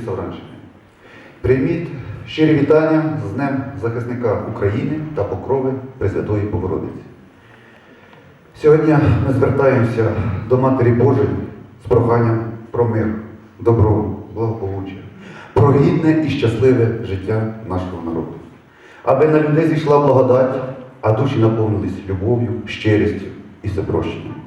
Савранщини. Прийміть щирі вітання з Днем захисника України та покрови Пресвятої Богородиці. Сьогодні ми звертаємося до Матері Божої з проханням про мир, добро, благополуччя, про гідне і щасливе життя нашого народу. Аби на людей зійшла благодать, а душі наповнились любов'ю, щирістю і всепрощенням.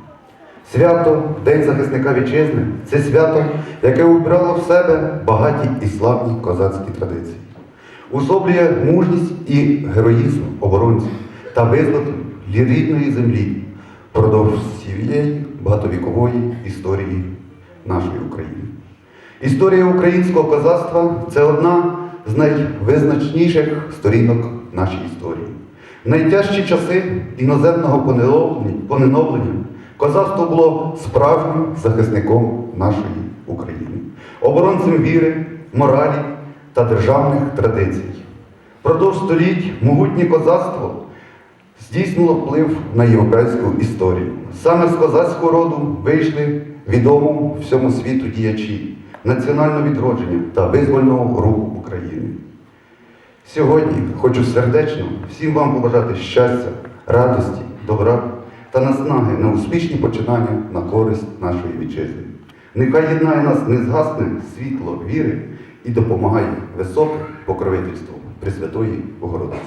Свято День захисника вітчизни це свято, яке убрало в себе багаті і славні козацькі традиції, усоблює мужність і героїзм оборонців та визволення рідної землі впродовж всієї багатовікової історії нашої України. Історія українського козацтва це одна з найвизначніших сторінок нашої історії. Найтяжчі часи іноземного поневолення козацтво було справжнім захисником нашої України, оборонцем віри, моралі та державних традицій. Продовж століть могутнє козацтво здійснило вплив на європейську історію. Саме з козацького роду вийшли відомому всьому світу діячі національного відродження та визвольного руху України. Сьогодні хочу сердечно всім вам побажати щастя, радості, добра та наснаги на успішні починання на користь нашої вітчизни. Нехай єднає нас незгасне світло віри і допомагає високе покровительство Пресвятої Богородиці.